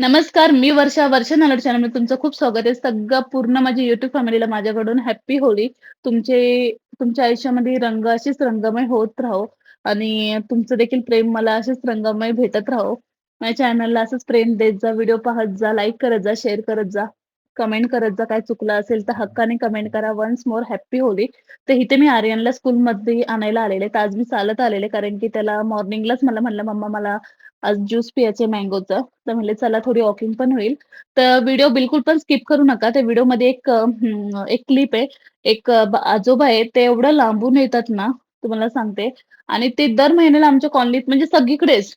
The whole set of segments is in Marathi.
नमस्कार, मी वर्षा. वर्षा नलड चॅनल तुमचं खूप स्वागत आहे. सगळं पूर्ण माझ्या युट्यूब फॅमिलीला माझ्याकडून हॅप्पी होळी. तुमचे तुमच्या आयुष्यामध्ये रंग असेच रंगमय होत राहो आणि तुमचं देखील प्रेम मला असेच रंगमय भेटत राहो. माझ्या चॅनलला असंच प्रेम देत जा, व्हिडिओ पाहत जा, लाईक करत जा, शेअर करत जा, कमेंट करत जा. काय चुकलं असेल तर हक्काने कमेंट करा. वन्स मोर हॅप्पी होली तर इथे मी आर्यनला स्कूलमध्ये आणायला आलेले. तर आज मी चालत आलेले कारण की त्याला मॉर्निंगलाच मला म्हणलं, "मम्मा मला आज ज्यूस पियाचे मँगोचं." तर म्हणले, "चला थोडी वॉकिंग पण होईल." तर व्हिडिओ बिलकुल पण स्किप करू नका. त्या व्हिडिओमध्ये एक एक क्लिप आहे. एक आजोबा आहे ते एवढं लांबून येतात ना, तुम्हाला सांगते आणि ते दर महिन्याला आमच्या कॉलनीत म्हणजे सगळीकडेच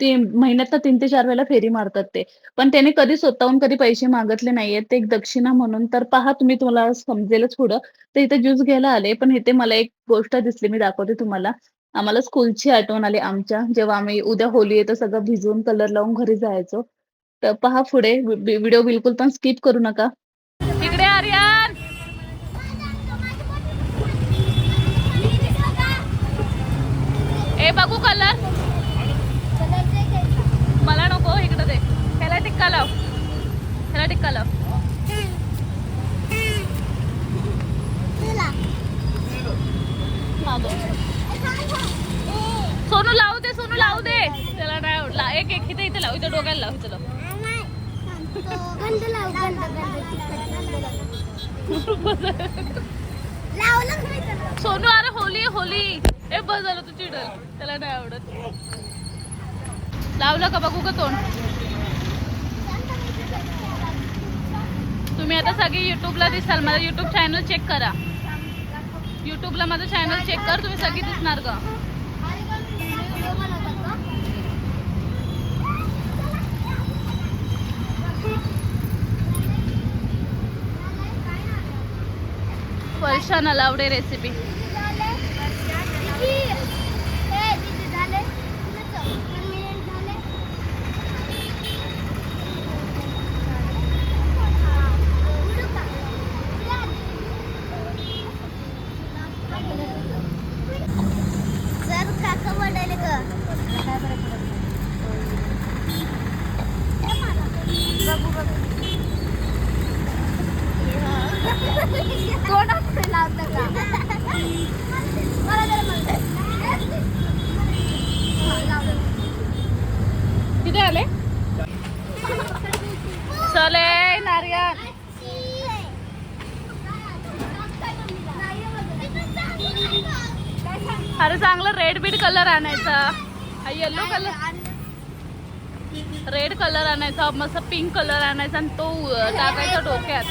ते महिन्यात तीन ते चार वेळेला फेरी मारतात ते. पण त्याने कधी स्वतःहून कधी पैसे मागितले नाहीयेत. ते एक दक्षिणा म्हणून. तर पहा तुम्ही तुम्हाला समजेलच पुढं. तर इथे ज्यूस घ्यायला आले. पण इथे मला एक गोष्ट दिसली, मी दाखवते तुम्हाला. आम्हाला स्कूलची आठवण आली आमच्या, जेव्हा आम्ही उद्या होळी आहे तर सगळं भिजवून कलर लावून घरी जायचो. तर पहा पुढे व्हि व्हिडिओ बिलकुल पण स्किप करू नका. इकडे आर्यन. ए बघू कलर. मला नको इकडे दे. ह्याला टिक्का लाव. ह्याला टिक्का लाव. दे. सोनू लावू दे सोनू लावू दे. त्याला नाही आवडला. एक एक इथे इथे लावू. इथे डोक्याला लावू इथे सोनू अरे होली होली. ए बस झालं तू चिडल. त्याला नाही आवडत. लावलं का बघू का तोंड? तुम्ही आता सगळे युट्यूबला दिसाल. माझा युट्यूब चॅनल चेक करा. युट्यूबला माझं चॅनल चेक कर. तुम्ही सगळी दिसणार का? फरशान अलावडे रेसिपी दीदी झाले? दीदी. ए, दीदी झाले? कुणाचं? one minute झाले? उडू का? सर काका म्हणाले ग बघू बघू लावतं का मला जरा म्हणते. हा, लावलं. किती आले चले नारियल अरे चांगला रेड बीड कलर आणायचा. येलो कलर रेड कलर आणायचा मस्त पिंक कलर आणायचा आणि तो टाकायचा डोक्यात.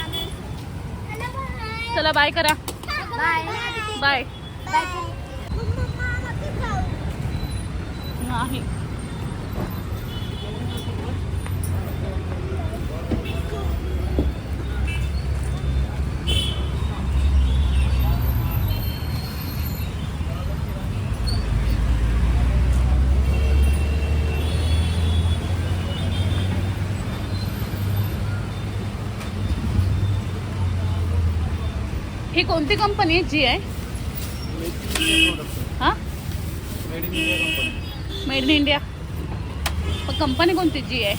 चला बाय करा. बाय बाय बाय नाही. ही कोणती कंपनी आहे? जी आहे? हां? मेड इन इंडिया कंपनी कोणती? जी आहे.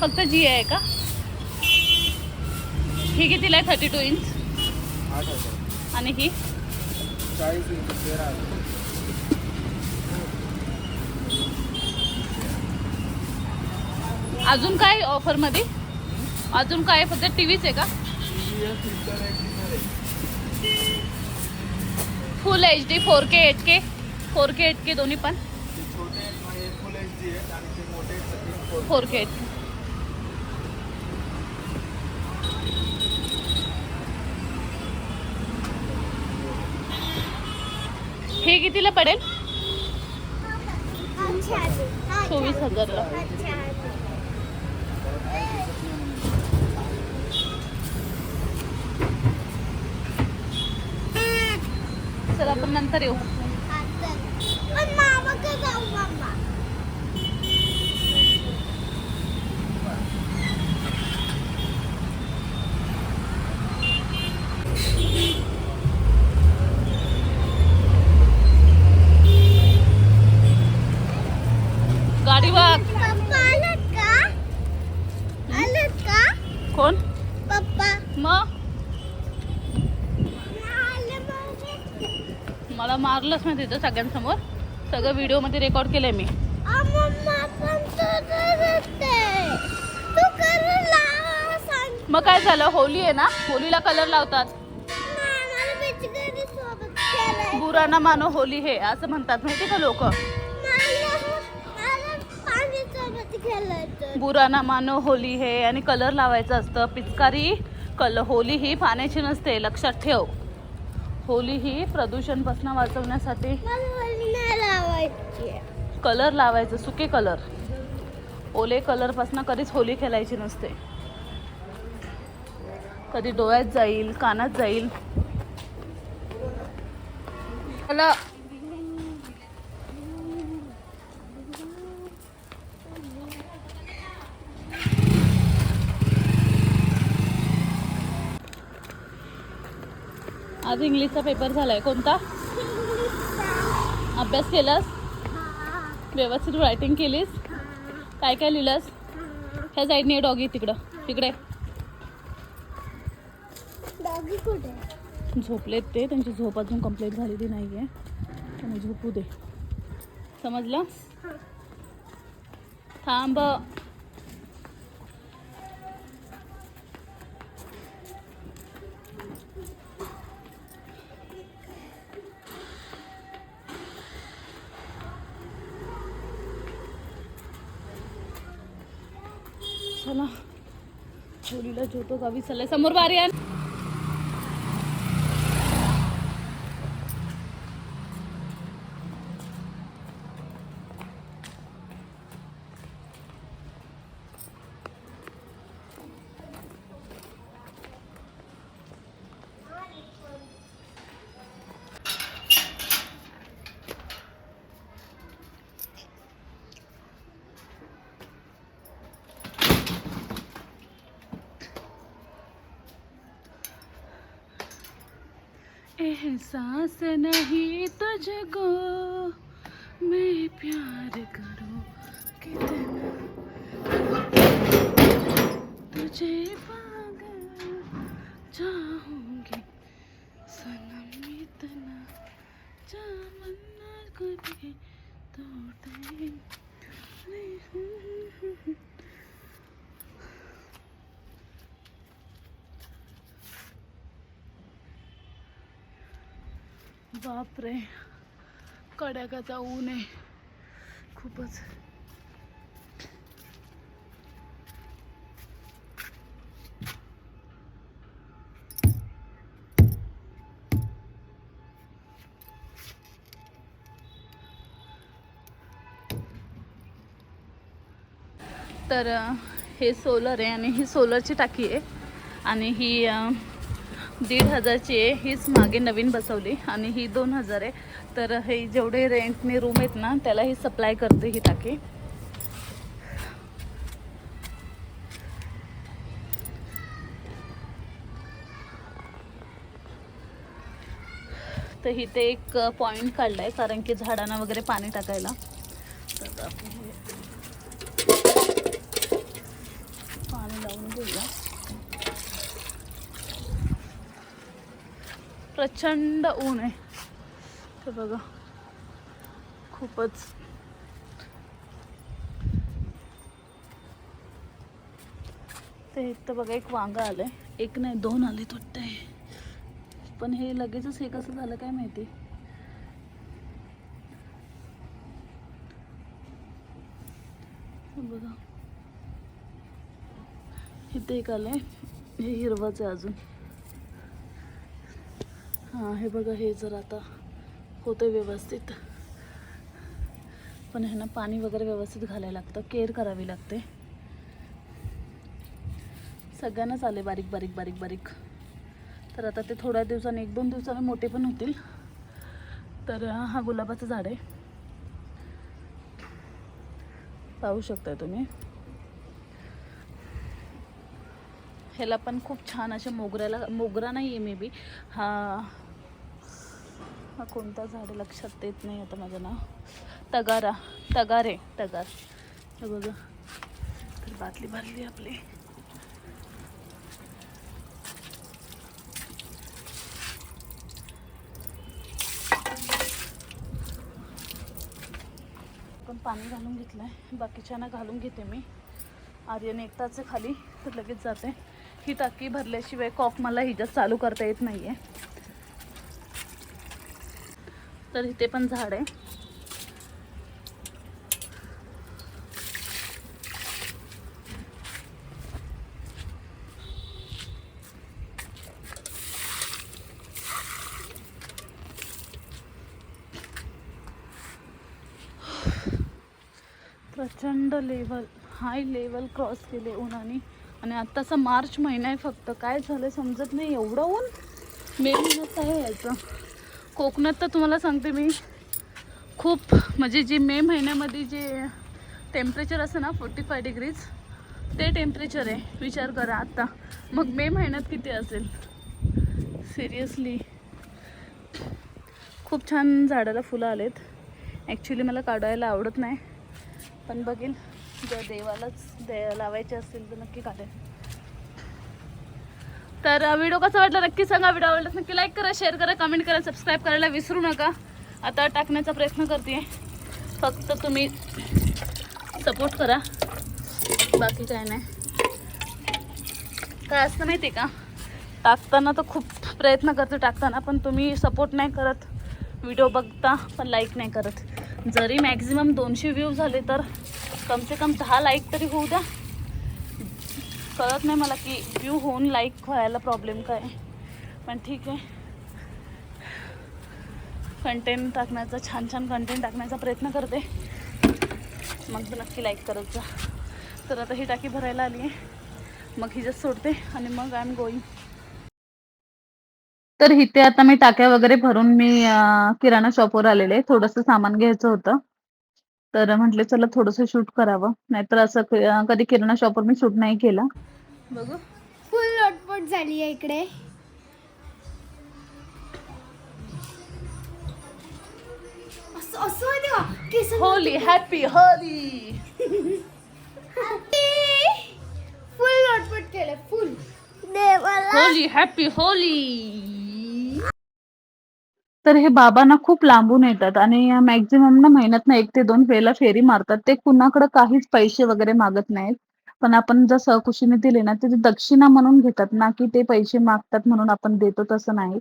फक्त जी आहे का? ही कितीला आहे? थर्टी टू इंच आणि ही? अजून काय ऑफरमध्ये अजून काय फक्त टी व्हीच आहे का? Full H D four K eight K four K eight K दोन्ही पण. हे फोर के. एट हे कितीला पडेल? चोवीस हजारला. चल आपण नंतर येऊ. मारलंच ना तिथं सगळ्यांसमोर. सगळं व्हिडिओमध्ये रेकॉर्ड केलंय मी. मग काय झालं? होली आहे ना? होलीला कलर लावतात. नाही, मला पिचकारी सोबत खेळायचं. बुरा ना मानो होली हे असं म्हणतात माहिती का लोक? मला मला पाणी सोबत खेळायचं. बुरा ना मानो होली हे आणि कलर लावायचं असतं. पिचकारी कल होली ही पाण्याची नसते लक्षात ठेव. होली ही प्रदूषणपासून वाचवण्यासाठी कलर लावायचं सुके कलर. ओले कलरपासून कधीच होली खेळायची नसते. कधी डोळ्यात जाईल कानात जाईल. मला आज इंग्लिशचा पेपर झालाय. कोणता? अभ्यास केलास? व्यवस्थित रायटिंग केलीस? काय काय लिहिलंस? ह्या साईडने डॉगी तिकडं. तिकडे झोपलेत ते. त्यांची झोप अजून कंप्लीट झालेली नाही आहे त्यामुळे झोपू दे. समजलं? थांब. झोतो गावी चाललंय. समोर बारी आण. एहसास नहीं तुझको, मैं प्यार करूँ कितना? तुझे पागल चाहूँगी, सनम इतना कभी टूटे नहीं बापरे. कड्याकाचा ऊन आहे खूपच. तर हे सोलर आहे आणि ही सोलरची टाकी आहे. आणि ही दीड हजारची आहे. हीच मागे नवीन बसवली आणि ही दोन हजार आहे. तर हे जेवढे रेंटने रूम आहेत ना त्याला ही सप्लाय करते ही टाकी. तर इथे एक पॉईंट काढला आहे कारण की झाडांना वगैरे पाणी टाकायला. तर आपण हे पाणी लावून घेऊया प्रचंड ऊन आहे. ते बघा. खूपच. ते एक तर बघा एक वांगा आलंय. एक नाही दोन आले वाटतंय. पण हे लगेचच हे कसं झालं काय माहिती? हे बघा. इथे एक आलंय. हे हिरवंच आहे अजून. हां हे बघा हे जर आता होतं व्यवस्थित. पण ह्यांना पाणी वगैरे व्यवस्थित घालायला लागतं. केअर करावी लागते. सगळ्यांनाच आले बारीक बारीक बारीक बारीक. तर आता ते थोड्या दिवसांनी एक दोन दिवसांनी मोठे पण होतील. तर हा गुलाबाचं झाड आहे. पाहू शकताय तुम्ही. ह्याला पण खूप छान अशा मोगऱ्याला मोगरा नाही आहे मे बी हा. हा कोणता झाड लक्षात येत नाही आता माझं नाव तगारा. तगारे. तगार. हे बघा. तर बाटली भरली आपली. पण पाणी घालून घेतलं आहे बाकीच्यांना घालून घेते मी. आर्यन एकटाच खाली तर लगेच जाते. ही टाकी भरल्याशिवाय कॉक मला हिच्यात चालू करता येत नाही आहे तर इथे पण झाड आहे. प्रचंड लेवल हाय लेवल क्रॉस केले उन्हाने. आणि आत्ताचा मार्च महिना आहे फक्त. काय झालं समजत नाही. एवढं ऊन? मे महिन्यात आहे याचं. कोकणात तर तुम्हाला सांगते मी. खूप म्हणजे जे मे महिन्यामध्ये जे टेम्परेचर असतं ना फोर्टी फाय डिग्रीज ते टेम्परेचर आहे. विचार करा आत्ता मग मे महिन्यात किती असेल? सिरियसली खूप छान झाडाला फुलं आलेत. ॲक्च्युली मला काढायला आवडत नाही. पण बघेल. जर देवालाच दे लावायचे असतील तर नक्की काढेल तर व्हिडिओ कसा वाटला नक्की सांगा. व्हिडिओ आवडला नक्की लाईक करा शेअर करा कमेंट करा सबस्क्राईब करायला विसरू नका. आता टाकण्याचा प्रयत्न करते. फक्त तुम्ही सपोर्ट करा. बाकी काय नाही. काय असतं माहिती आहे का? टाकताना तर खूप प्रयत्न करते टाकताना पण तुम्ही सपोर्ट नाही करत. व्हिडिओ बघता पण लाईक नाही करत. जरी मॅक्झिमम दोनशे व्ह्यू झाले तर कम से कम दहा लाईक तरी होऊ द्या. कळत नाही मला की व्ह्यू होऊन लाईक व्हायला प्रॉब्लेम काय. पण ठीक आहे. कंटेंट टाकण्याचा छान छान कंटेंट टाकण्याचा प्रयत्न करते. मग नक्की लाईक करत जा. तर आता ही टाकी भरायला आली आहे. मग हिच्यात सोडते आणि मग आय एम गोईंग तर इथे आता मी टाक्या वगैरे भरून मी किराणा शॉपवर आलेले थोडंसं सामान घ्यायचं होतं. तर म्हटले चला थोडंसं शूट करावं. नाहीतर असं क- कधी किराणा शॉपवर मी शूट नाही केला. बघू. फुल लोटपोट झाली आहे इकडे. असं असं आहे तेव्हा. केस होली हॅपी होली फुल लोटपोट केलं फुल देवाला. होली हॅपी होली तर हे बाबा ना खूप लांबून येतात आणि मॅक्झिमम ना महिन्यात ना एक ते दोन वेळेला फेरी मारतात. ते कुणाकडे काहीच पैसे वगैरे मागत नाहीत. पण आपण जर सहकुशीने दिले ना ते दक्षिणा म्हणून घेतात ना की ते पैसे मागतात म्हणून आपण देतो तसं नाही.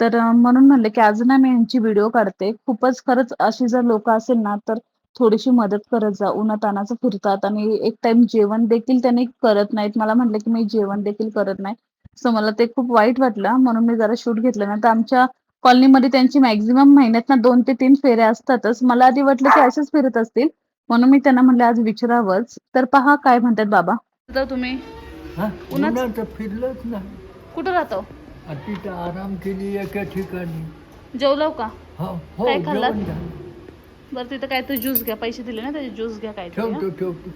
तर म्हणून म्हणले की आज ना मी यांची व्हिडिओ काढते. खूपच खरंच अशी जर लोक असेल ना तर थोडीशी मदत करत जा. उन्हातानाचं फिरतात आणि एक टाइम जेवण देखील त्यांनी करत नाहीत. मला म्हटलं की मी जेवण देखील करत नाही. सो मला ते खूप वाईट वाटलं. म्हणून मी जरा शूट घेतलं ना तर आमच्या कॉलनीमध्ये त्यांची मॅक्झिमम महिन्यात ना दोन ते तीन फेऱ्या असतातच. मला आधी वाटलं की असेच फिरत असतील. म्हणून मी त्यांना म्हणले आज विचारावंच. तर पहा काय म्हणतात बाबा. तर तुम्ही? हा उन्हात- उन्हात फिरलंच नाही कुठं राहतो? आणि तिथं आराम केली एका ठिकाणी. जेवलो का? हो हो काय खाल्लात? जेवण झालं. बरं तिथं काय तर ज्यूस घ्या. पैसे दिले ना त्याचे ज्यूस घ्या काय ठेवतो ठेवतो.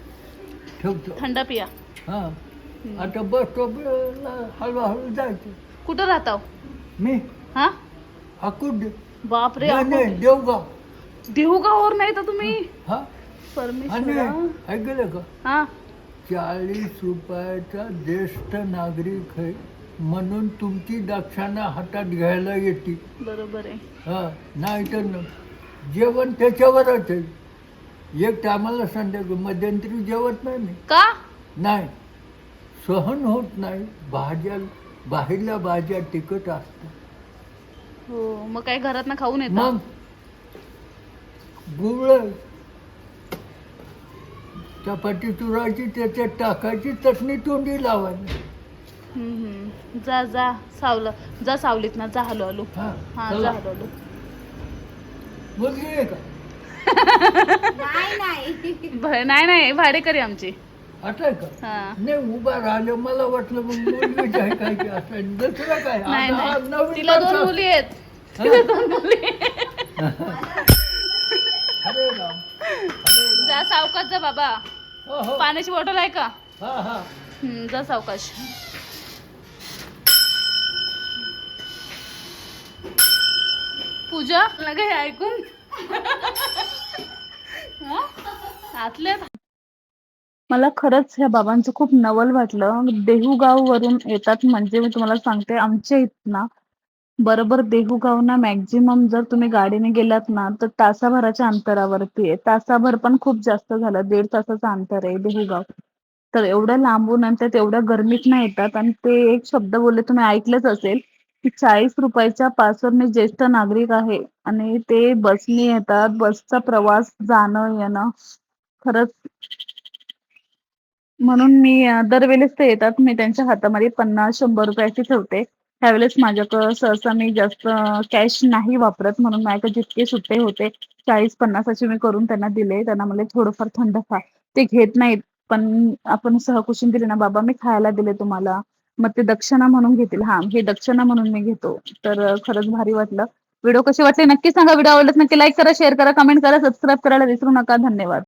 ठेवतो. थंड पिया. हा. आता बस स्टॉपला हळूहळू जायचं. कुठं राहता मी? हा? अकुड बापरे नाही नाही, देवगाव देऊगावर नाही तर तुम्ही? हा? आणि परमेश्वर ऐकलं का? हा. चाळीस रुपयाचा ज्येष्ठ नागरिक आहे म्हणून तुमची दक्षाणा हातात घ्यायला येते. बरोबर आहे. हा नाही तर न जेवण त्याच्यावरच आहे एक टायमाला संध्याकाळ मध्यंतरी जेवत नाही मी. का? नाही. सहन होत नाही. भाज्या बाहेरल्या भाज्या तिखट असतात. हो मग काय घरात ना खाऊन मग? गुळ चपाती चुरायची त्याच्यात टाकायची चटणी तोंडी लावायची. जा जा सावलं. जा सावलीत ना जा हलो हलो. हा हा चला. जा हलो हलो. मुलगी आहे का? नाही नाही. भ- नाही नाही. भाडेकरी आमची. का? हा. नाही उभा राहिलं मला वाटलं मग मुलगीच आहे काय की असं दुसरं काय? नाही आता हा नाही नवीन तिला दोन माणूस- मुली आहेत? तिला दोन मुली अरे राम अरे राम. जा सावकाश जा बाबा. हो, हो. पाण्याची बॉटल आहे का? हा हा. हम्म, जा सावकाश. पूजा लगे ऐकून. हा? आतल्यात मला खरंच ह्या बाबांचं खूप नवल वाटलं. देहूगाव वरून येतात म्हणजे मी तुम्हाला सांगते आमच्या इथं ना बरोबर देहूगावना मॅक्झिमम जर तुम्ही गाडीने गेलात ना तर तासाभराच्या अंतरावरती आहे. तासाभर पण खूप जास्त झालं. दीड तासाचं अंतर आहे देहूगाव. तर एवढ्या लांबून आणि त्यात एवढ्या गर्मीत नाही येतात आणि ते एक शब्द बोलले तुम्ही ऐकलंच असेल की चाळीस रुपयाच्या पासवर मी ज्येष्ठ नागरिक आहे आणि ते बसने येतात. बसचा प्रवास जाणं येणं खरंच म्हणून मी दरवेळेस ते येतात. मी त्यांच्या हातामध्ये पन्नास शंभर रुपयाची ठेवते. त्यावेळेस माझ्याकडं सहसा मी जास्त कॅश नाही वापरत. म्हणून माझ्याकडे जितके सुट्टे होते चाळीस पन्नासाचे मी करून त्यांना दिले. त्यांना मला थोडंफार थंड खा. ते घेत नाहीत. पण आपण सहकुशीन दिले ना बाबा मी खायला दिले तुम्हाला. मग ते दक्षिणा म्हणून घेतील. हा हे दक्षिणा म्हणून मी घेतो. तर खरंच भारी वाटलं. व्हिडिओ कसे वाटले? नक्की सांगा. व्हिडिओ आवडल्यास नक्की लाईक करा शेअर करा कमेंट करा सबस्क्राईब करायला विसरू नका. धन्यवाद.